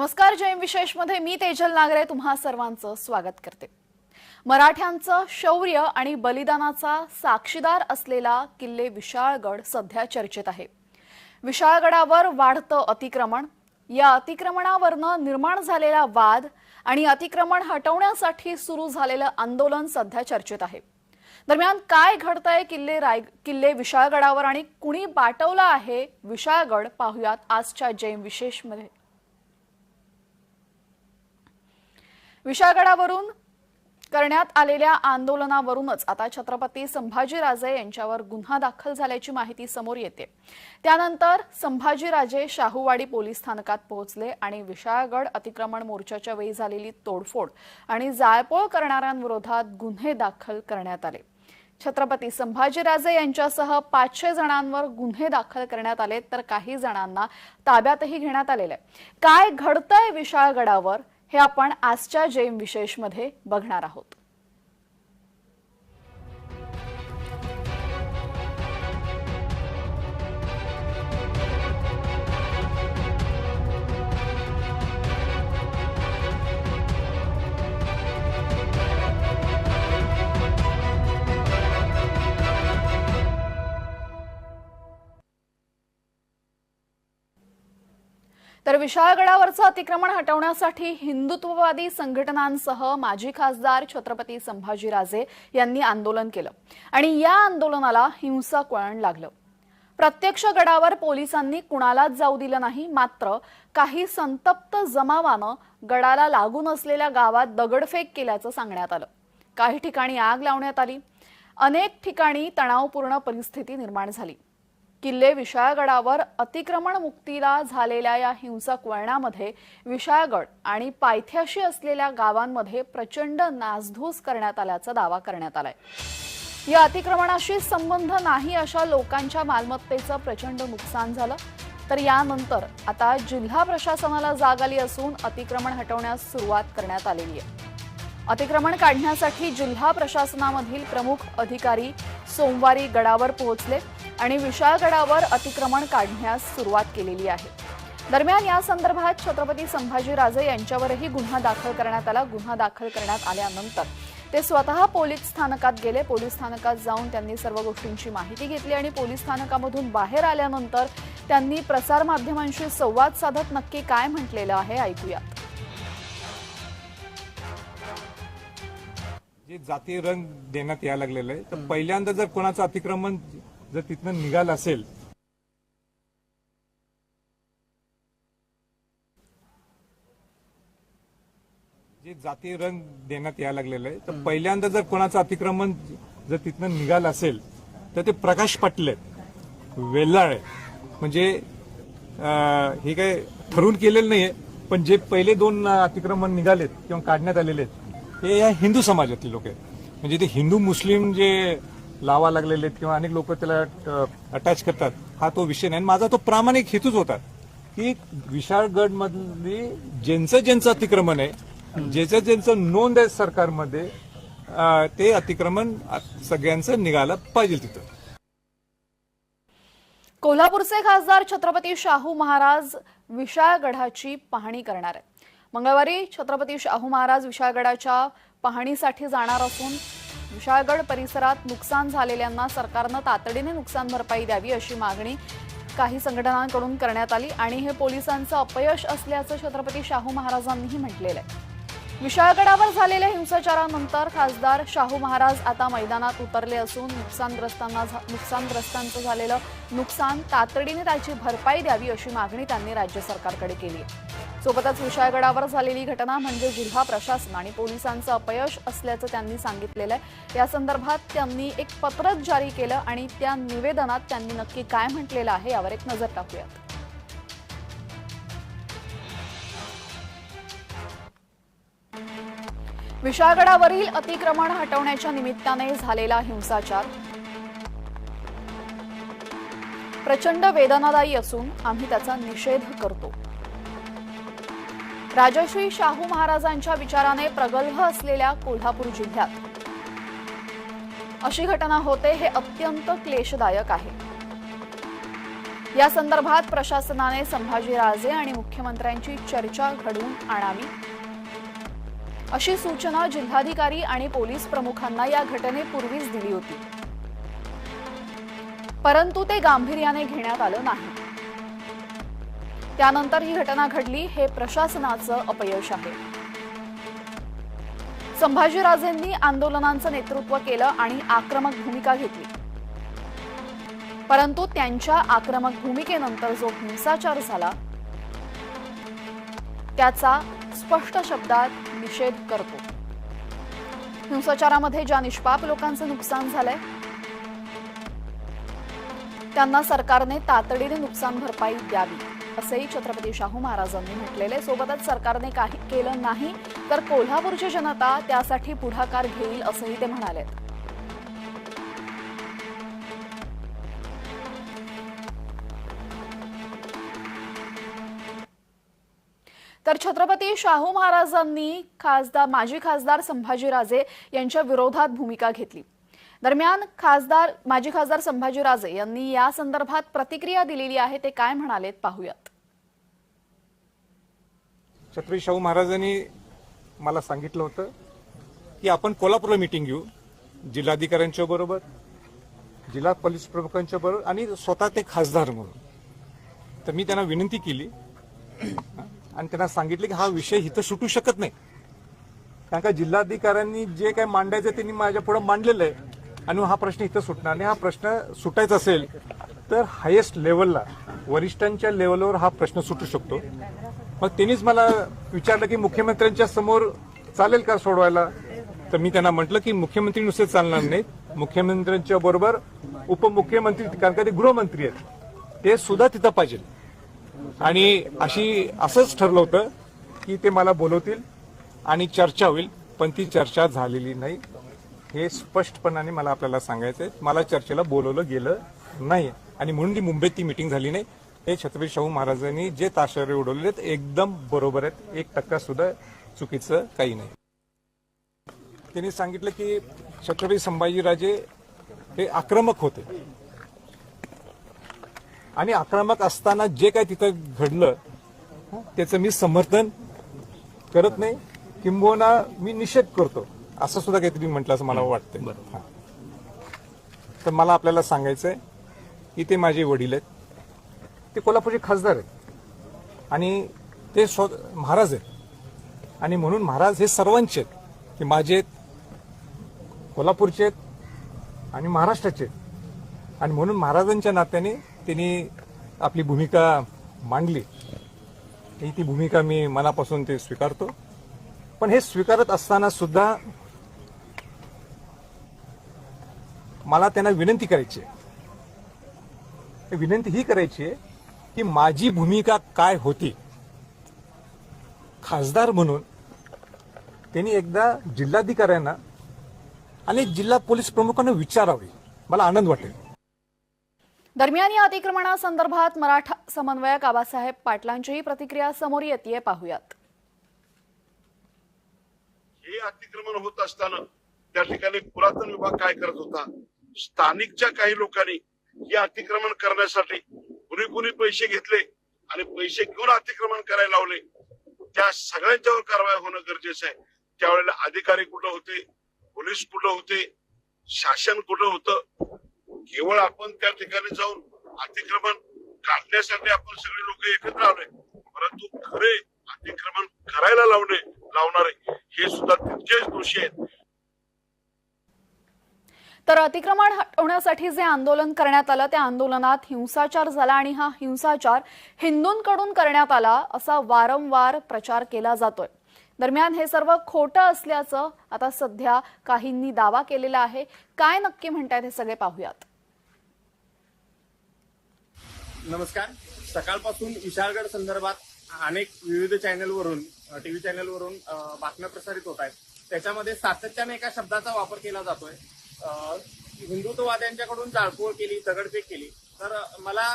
नमस्कार जयम विशेषमध्ये मी तेजल नागरे तुम्हा सर्वांचं स्वागत करते. मराठ्यांचं शौर्य आणि बलिदानाचा साक्षीदार असलेला किल्ले विशाळगड सध्या चर्चेत आहे. विशाळगडावर वाढतं अतिक्रमण या अतिक्रमणावरनं निर्माण झालेला वाद आणि अतिक्रमण हटवण्यासाठी सुरू झालेलं आंदोलन सध्या चर्चेत आहे. दरम्यान काय घडतंय किल्ले राय किल्ले विशाळगडावर आणि कुणी पाठवला आहे विशाळगड पाहुयात आजच्या जैम विशेषमध्ये. विशाळगडावरून करण्यात आलेल्या आंदोलनावरूनच आता छत्रपती संभाजीराजे यांच्यावर गुन्हा दाखल झाल्याची माहिती समोर येते. त्यानंतर संभाजीराजे शाहूवाडी पोलीस स्थानकात पोहोचले आणि विशाळगड अतिक्रमण मोर्चाच्या वेळी झालेली तोडफोड आणि जाळपोळ करणाऱ्यांविरोधात गुन्हे दाखल करण्यात आले. छत्रपती संभाजीराजे यांच्यासह पाचशे जणांवर गुन्हे दाखल करण्यात आले तर काही जणांना ताब्यातही घेण्यात आलेले आहे. काय घडतंय विशाळगडावर? हे आपण आजच्या जेम विशेषमध्ये बघणार आहोत. तर विशाळगडावरचं अतिक्रमण हटवण्यासाठी हिंदुत्ववादी संघटनांसह माजी खासदार छत्रपती संभाजीराजे यांनी आंदोलन केलं आणि या आंदोलनाला हिंसक वळण लागलं. प्रत्यक्ष गडावर पोलिसांनी कुणालाच जाऊ दिलं नाही मात्र काही संतप्त जमावानं गडाला लागून असलेल्या गावात दगडफेक केल्याचं सांगण्यात आलं. काही ठिकाणी आग लावण्यात आली. अनेक ठिकाणी तणावपूर्ण परिस्थिती निर्माण झाली. किल्ले विशाळगडावर अतिक्रमण मुक्तीला झालेल्या या हिंसक वळणामध्ये विशाळगड आणि पायथ्याशी असलेल्या गावांमध्ये प्रचंड नासधूस करण्यात आल्याचा दावा करण्यात आलाय. या अतिक्रमणाशी संबंध नाही अशा लोकांच्या मालमत्तेचं प्रचंड नुकसान झालं. तर यानंतर आता जिल्हा प्रशासनाला जाग आली असून अतिक्रमण हटवण्यास सुरुवात करण्यात आलेली आहे. अतिक्रमण काढण्यासाठी जिल्हा प्रशासनामधील प्रमुख अधिकारी सोमवारी गडावर पोहोचले. आणि विशाळगडावर अतिक्रमण काढण्यास सुरुवात केलेली आहे. दरम्यान या संदर्भात छत्रपती संभाजीराजे यांच्यावरही गुन्हा दाखल करण्यात आला. गुन्हा दाखल करण्यात आल्यानंतर ते स्वतः पोलीस स्थानकात गेले. पोलीस स्थानकात जाऊन त्यांनी सर्व गोष्टींची माहिती घेतली आणि पोलीस स्थानकामधून बाहेर आल्यानंतर त्यांनी प्रसारमाध्यमांशी संवाद साधत नक्की काय म्हटलेलं आहे ऐकूयात. जे जाती रंग देण्यात यायला लागलेलं आहे तर पहिल्यांदा जर कोणाचं अतिक्रमण जर तिथनं निघालं असेल. जे जाती रंग देण्यात यायला लागलेलं आहे तर पहिल्यांदा जर कोणाचं अतिक्रमण जर तिथनं निघालं असेल तर ते प्रकाश पाटील वेल्लाळ आहे म्हणजे हे काय ठरवून केलेलं नाहीये पण जे पहिले दोन अतिक्रमण निघालेत किंवा काढण्यात आलेले आहेत हे या हिंदू समाजातले लोक आहेत. म्हणजे ते हिंदू मुस्लिम जे लावा लागलेले आहेत किंवा अनेक लोक त्याला अटॅच करतात. हा तो विषय नाही. माझा तो प्रामाणिक हेतूच होता की विशाळगड मधली ज्यांचं ज्यांचं अतिक्रमण आहे ज्याचं ज्यांचं नोंद आहे सरकारमध्ये ते अतिक्रमण सगळ्यांचं निघालं पाहिजे तिथं. कोल्हापूरचे खासदार छत्रपती शाहू महाराज विशाळगडाची पाहणी करणार आहेत. मंगळवारी छत्रपती शाहू महाराज विशाळगडाच्या पाहणीसाठी जाणार असून विशाळगड परिसरात नुकसान झालेल्यांना सरकारनं तातडीने नुकसान भरपाई द्यावी अशी मागणी काही संघटनांकडून करण्यात आली आणि हे पोलिसांचं अपयश असल्याचं छत्रपती शाहू महाराजांनीही म्हटलेलं आहे. विशाळगडावर झालेल्या हिंसाचारानंतर खासदार शाहू महाराज आता मैदानात उतरले असून नुकसानग्रस्तांना नुकसानग्रस्तांचं झालेलं नुकसान तातडीने त्याची भरपाई द्यावी अशी मागणी त्यांनी राज्य सरकारकडे केली आहे. सोबतच विशाळगडावर झालेली घटना म्हणजे जिल्हा प्रशासन आणि पोलिसांचं अपयश असल्याचं त्यांनी सांगितलेलं आहे. या संदर्भात त्यांनी एक पत्रक जारी केलं आणि त्या निवेदनात त्यांनी नक्की काय म्हटलेलं आहे यावर एक नजर टाकूयात. विशाळगडावरील अतिक्रमण हटवण्याच्या निमित्ताने झालेला हिंसाचार. प्रचंड वेदनादायी असून आम्ही त्याचा निषेध करतो. राजश्री शाहू महाराजांच्या विचाराने प्रगल्भ असलेल्या कोल्हापूर जिल्ह्यात. अशी घटना होते हे अत्यंत क्लेशदायक आहे. या संदर्भात प्रशासनाने संभाजीराजे आणि मुख्यमंत्र्यांची चर्चा घडवून आणावी. अशी सूचना जिल्हाधिकारी आणि पोलीस प्रमुखांना या घटनेपूर्वीच दिली होती. परंतु ते गांभीर्याने घेण्यात आलं नाही. त्यानंतर ही घटना घडली हे प्रशासनाचं अपयश आहे. संभाजीराजेंनी आंदोलनांचं नेतृत्व केलं आणि आक्रमक भूमिका घेतली. परंतु त्यांच्या आक्रमक भूमिकेनंतर जो हिंसाचार झाला त्याचा स्पष्ट शब्दात निषेध करतो. हिंसाचारामध्ये ज्या निष्पाप लोकांचं नुकसान झालंय त्यांना सरकारने तातडीने नुकसान भरपाई द्यावी. असंही छत्रपती शाहू महाराजांनी म्हटलेले सोबतच सरकारने काही केलं नाही तर कोल्हापूरची जनता त्यासाठी पुढाकार घेईल असंही ते म्हणाले. तर छत्रपती शाहू महाराजांनी खासदार माजी खासदार संभाजीराजे यांच्या विरोधात भूमिका घेतली. दरम्यान खासदार माजी खासदार संभाजीराजे यांनी या संदर्भात प्रतिक्रिया दिलेली आहे ते काय म्हणालेत पाहूयात. छत्रपती शाहू महाराजांनी मला सांगितलं होतं की आपण कोल्हापूरला मिटिंग घेऊ जिल्हाधिकाऱ्यांच्या बरोबर जिल्हा पोलीस प्रमुखांच्या बरोबर आणि स्वतः ते खासदार म्हणून. तर मी त्यांना विनंती केली आणि त्यांना सांगितलं की हा विषय इथं सुटू शकत नाही. कारण का जिल्हाधिकाऱ्यांनी जे काही मांडायचं त्यांनी माझ्या पुढे मांडलेलं आहे. आणि हा प्रश्न इथं सुटणार नाही. हा प्रश्न सुटायचा असेल तर हायेस्ट लेवलला वरिष्ठांच्या लेवलवर हा प्रश्न सुटू शकतो. मग त्यांनीच मला विचारलं की मुख्यमंत्र्यांच्या समोर चालेल का सोडवायला? तर मी त्यांना म्हटलं की मुख्यमंत्री नुसते चालणार नाहीत. मुख्यमंत्र्यांच्या बरोबर उपमुख्यमंत्री कारण का ते गृहमंत्री आहेत. ते सुद्धा तिथं पाहिजे. आणि अशी असंच ठरलं होतं की ते मला बोलवतील आणि चर्चा होईल पण ती चर्चा झालेली नाही. हे स्पष्टपणाने मला आपल्याला सांगायचंय. मला चर्चेला बोलवलं गेलं नाही. आणि म्हणून ती मुंबईत ती मिटिंग झाली नाही. हे छत्रपती शाहू महाराजांनी जे ताशेरे उडवलेले आहेत एकदम बरोबर आहेत. एक टक्का सुद्धा चुकीचं काही नाही. त्यांनी सांगितलं की छत्रपती संभाजीराजे हे आक्रमक होते. आणि आक्रमक असताना जे काय तिथं घडलं त्याचं मी समर्थन करत नाही. किंबहुना मी निषेध करतो. असं सुद्धा काहीतरी म्हटलं असं मला वाटतं हा. तर मला आपल्याला सांगायचंय की ते माझे वडील आहेत. ते कोल्हापूरचे खासदार आहेत. आणि ते स्व महाराज आहेत. आणि म्हणून महाराज हे सर्वांचे आहेत. ते माझे आहेत कोल्हापूरचे आहेत आणि महाराष्ट्राचे आहेत. आणि म्हणून महाराजांच्या नात्याने त्यांनी आपली भूमिका मांडली. ही ती भूमिका मी मनापासून ते स्वीकारतो. पण हे स्वीकारत असताना सुद्धा मला त्यांना विनंती करायची आहे. विनंती ही करायची आहे की माझी भूमिका काय होती? खासदार म्हणून त्यांनी एकदा जिल्हाधिकाऱ्यांना आणि जिल्हा पोलीस प्रमुखांना विचारावे. मला आनंद वाटेल. दरम्यान या अतिक्रमणासंदर्भात मराठा समन्वयक आबासाहेब पाटलांचीही प्रतिक्रिया समोर येते पाहूयात. हे अतिक्रमण होत असताना त्या ठिकाणी पुरातन विभाग काय करत होता? स्थानिकच्या काही लोकांनी हे अतिक्रमण करण्यासाठी कुणी कुणी पैसे घेतले आणि पैसे घेऊन अतिक्रमण करायला लावले. त्या सगळ्यांच्यावर कारवाई होणं गरजेचं आहे. त्यावेळेला अधिकारी कुठं होते? पोलीस कुठं होते? शासन कुठं होतं? केवळ आपण त्या ठिकाणी जाऊन अतिक्रमण काढण्यासाठी आपण सगळे लोक एकत्र आलोय. परंतु खरे अतिक्रमण करायला लावणे लावणारे हे सुद्धा तितकेच दोषी आहेत. तर अतिक्रमण हटवण्यासाठी जे आंदोलन करण्यात आलं त्या आंदोलनात हिंसाचार झाला आणि हा हिंसाचार हिंदूंकडून करण्यात आला असा वारंवार प्रचार केला जातोय. दरम्यान हे सर्व खोटं असल्याचं आता सध्या काहींनी दावा केलेला आहे. काय नक्की म्हणतायत हे सगळे पाहूयात. नमस्कार. सकाळपासून विशाळगड संदर्भात अनेक विविध चॅनलवरून टीव्ही चॅनलवरून बातम्या प्रसारित होत आहेत. त्याच्यामध्ये सातत्याने एका शब्दाचा वापर केला जातोय. हिंदुत्ववाद्यांच्याकडून जाळपोळ केली दगडफेक केली. तर मला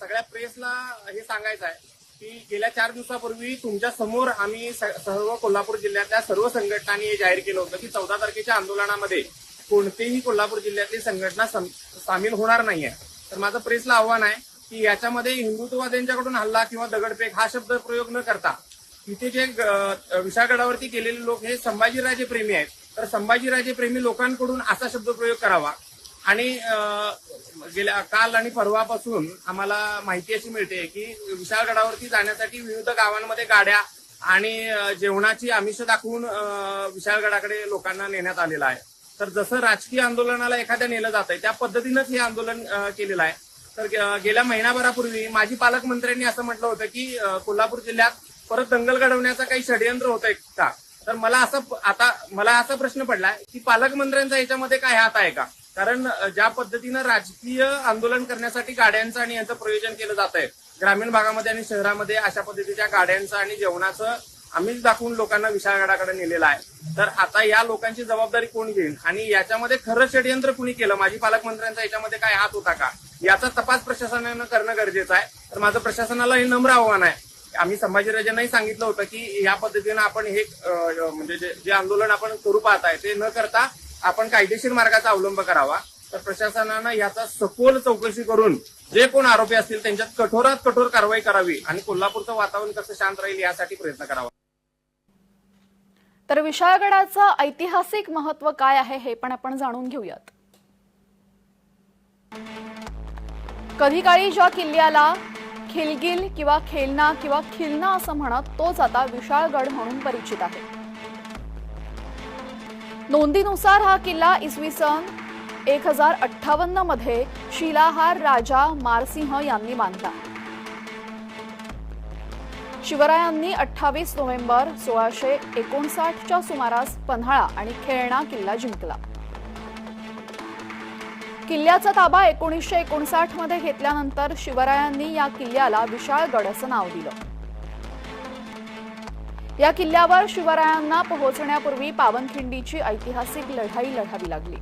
सगळ्या प्रेसला हे सांगायचं आहे की गेल्या चार दिवसापूर्वी तुमच्यासमोर आम्ही स- सर्व कोल्हापूर जिल्ह्यातल्या सर्व संघटनांनी हे जाहीर केलं होतं की चौदा तारखेच्या आंदोलनामध्ये कोणतेही कोल्हापूर जिल्ह्यातली संघटना सम- सामील होणार नाहीये. तर माझं प्रेसला आव्हान आहे की याच्यामध्ये हिंदुत्ववाद्यांच्याकडून हल्ला किंवा दगडफेक हा शब्द प्रयोग न करता इथे जे विशाळगडावरती गेलेले लोक हे संभाजीराजे प्रेमी आहेत. तर संभाजीराजे प्रेमी लोकांकडून असा शब्दप्रयोग करावा. आणि गेल्या काल आणि परवापासून आम्हाला माहिती अशी मिळते की विशाळगडावरती जाण्यासाठी विविध गावांमध्ये गाड्या आणि जेवणाची आमिष दाखवून विशाळगडाकडे लोकांना नेण्यात आलेलं आहे. तर जसं राजकीय आंदोलनाला एखाद्या नेलं जात आहे त्या पद्धतीनंच हे आंदोलन केलेलं आहे. तर गेल्या महिनाभरापूर्वी माजी पालकमंत्र्यांनी असं म्हटलं होतं की कोल्हापूर जिल्ह्यात परत दंगल घडवण्याचं काही षडयंत्र होत आहे का? तर मला असं आता मला असा प्रश्न पडलाय की पालकमंत्र्यांचा याच्यामध्ये काय हात आहे का? कारण ज्या पद्धतीनं राजकीय आंदोलन करण्यासाठी गाड्यांचं आणि यांचं प्रयोजन केलं जात आहे ग्रामीण भागामध्ये आणि शहरामध्ये अशा पद्धतीच्या गाड्यांचं आणि जेवणाचं आम्हीच दाखवून लोकांना विशाळगडाकडे नेलेलं आहे. तर आता या लोकांची जबाबदारी कोण घेईल? आणि याच्यामध्ये खरं षडयंत्र कुणी केलं? माजी पालकमंत्र्यांचा याच्यामध्ये काय हात होता का? याचा तपास प्रशासनानं करणं गरजेचं आहे. तर माझं प्रशासनाला हे नम्र आव्हान आहे. आम्ही संभाजीराजांनाही सांगितलं होतं की या पद्धतीनं आपण हे म्हणजे जे जे आंदोलन आपण करू पाहत आहे ते न करता आपण कायदेशीर मार्गाचा अवलंब करावा. तर प्रशासनानं याचा सखोल चौकशी करून जे कोण आरोपी असतील त्यांच्यात कठोरात कठोर कारवाई करावी आणि कोल्हापूरचं वातावरण कसं शांत राहील यासाठी प्रयत्न करावा. तर विशाळगडाचं ऐतिहासिक महत्त्व काय आहे हे पण आपण जाणून घेऊयात. कधी काळी ज्या किल्ल्याला खिलगिल किंवा खेलना किंवा खिलना असं म्हणत तोच आता विशाळगड म्हणून परिचित आहे. नोंदीनुसार हा किल्ला इसवी सन एक हजार अठ्ठावन्नमध्ये शिलाहार राजा मारसिंह यांनी बांधला. शिवरायांनी अठ्ठावीस नोव्हेंबर सोळाशे एकोणसाठच्या सुमारास पन्हाळा आणि खेळणा किल्ला जिंकला. किल्ल्याचा ताबा एकोणीसशे एकोणसाठमध्ये घेतल्यानंतर शिवरायांनी या किल्ल्याला विशाळगड असं नाव दिलं. या किल्ल्यावर शिवरायांना पोहोचण्यापूर्वी पावनखिंडीची ऐतिहासिक लढाई लढावी लागली.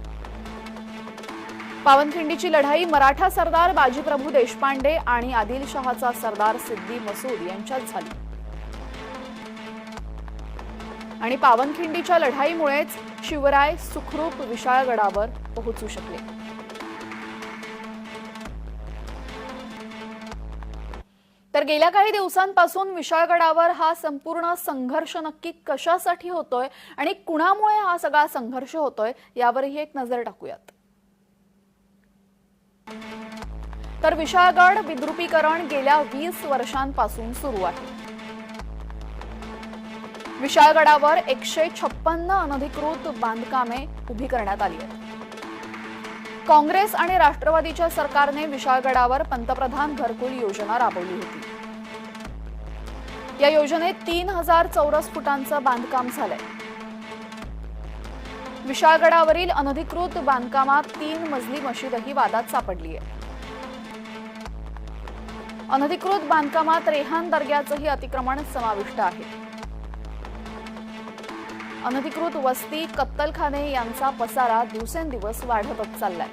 पावनखिंडीची लढाई मराठा सरदार बाजीप्रभू देशपांडे आणि आदिलशहाचा सरदार सिद्दी मसूद यांच्यात झाली. आणि पावनखिंडीच्या लढाईमुळेच शिवराय सुखरूप विशाळगडावर पोहोचू शकले. तर गेल्या काही दिवसांपासून विशाळगडावर हा संपूर्ण संघर्ष नक्की कशासाठी होतोय आणि कुणामुळे हा सगळा संघर्ष होतोय यावरही एक नजर टाकूयात. तर विशाळगड विद्रुपीकरण गेल्या वीस वर्षांपासून सुरू आहे. विशाळगडावर एकशे छप्पन्न अनधिकृत बांधकामे उभी करण्यात आली आहेत. काँग्रेस आणि राष्ट्रवादीच्या सरकारने विशाळगडावर पंतप्रधान घरकुल योजना राबवली होती. या योजनेत तीन हजार चौरस फुटांचं बांधकाम झालंय. विशाळगडावरील अनधिकृत बांधकामात तीन मजली मशीदही वादात सापडली आहे अनधिकृत बांधकामात रेहान दर्ग्याचंही अतिक्रमण समाविष्ट आहे. अनधिकृत वस्ती कत्तलखाने यांचा पसारा दिवसेंदिवस वाढतच चाललाय.